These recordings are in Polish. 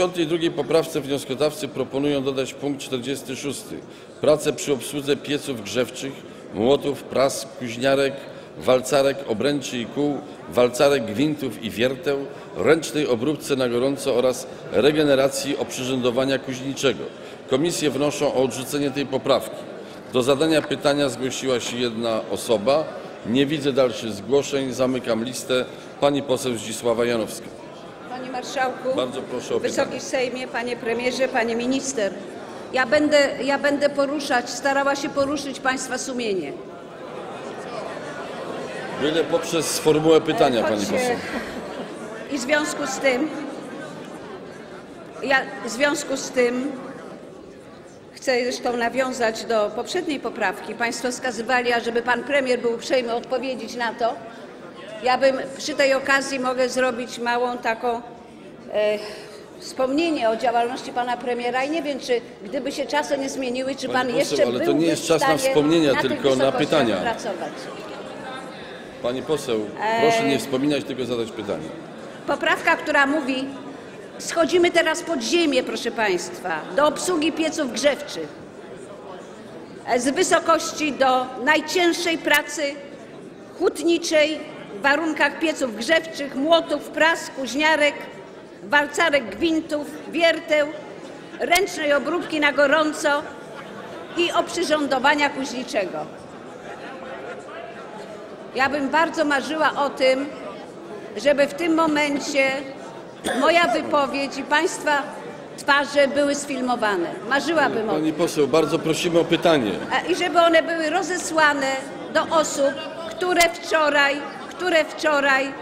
52 poprawce wnioskodawcy proponują dodać punkt 46. Prace przy obsłudze pieców grzewczych, młotów, pras, kuźniarek, walcarek, obręczy i kół, walcarek, gwintów i wierteł, ręcznej obróbce na gorąco oraz regeneracji oprzyrządowania kuźniczego. Komisje wnoszą o odrzucenie tej poprawki. Do zadania pytania zgłosiła się jedna osoba. Nie widzę dalszych zgłoszeń. Zamykam listę. Pani poseł Zdzisława Janowska. Panie Marszałku, Bardzo proszę o Wysoki pytanie. Sejmie, Panie Premierze, Pani Minister. Ja będę, ja będę poruszać, starała się poruszyć Państwa sumienie. Byle poprzez formułę pytania, pani Choć, poseł. I w związku z tym, ja w związku z tym chcę zresztą nawiązać do poprzedniej poprawki. Państwo wskazywali, ażeby Pan Premier był uprzejmy odpowiedzieć na to. Ja bym przy tej okazji mogę zrobić małą taką wspomnienie o działalności Pana Premiera i nie wiem, czy gdyby się czasy nie zmieniły, czy Pani Pan poseł, jeszcze ale to nie jest czas na wspomnienia, na tylko na pytania. Pracować. Pani poseł, e, proszę nie wspominać, tylko zadać pytanie. Poprawka, która mówi, schodzimy teraz pod ziemię, proszę Państwa, do obsługi pieców grzewczych. E, Z wysokości do najcięższej pracy hutniczej w warunkach pieców grzewczych, młotów, pras, kuźniarek, walcarek, gwintów, wierteł, ręcznej obróbki na gorąco i oprzyrządowania kuźniczego. Ja bym bardzo marzyła o tym, żeby w tym momencie moja wypowiedź i Państwa twarze były sfilmowane. Marzyłabym o tym. Pani poseł, bardzo prosimy o pytanie. I żeby one były rozesłane do osób, które wczoraj, które wczoraj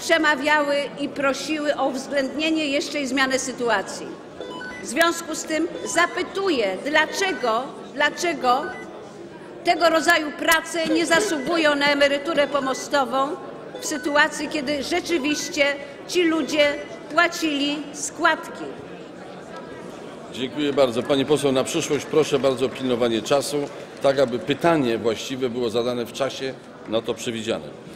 przemawiały i prosiły o uwzględnienie jeszcze i zmianę sytuacji. W związku z tym zapytuję, dlaczego, dlaczego tego rodzaju prace nie zasługują na emeryturę pomostową w sytuacji, kiedy rzeczywiście ci ludzie płacili składki. Dziękuję bardzo. Pani poseł, na przyszłość proszę bardzo o pilnowanie czasu, tak aby pytanie właściwe było zadane w czasie na to przewidziane.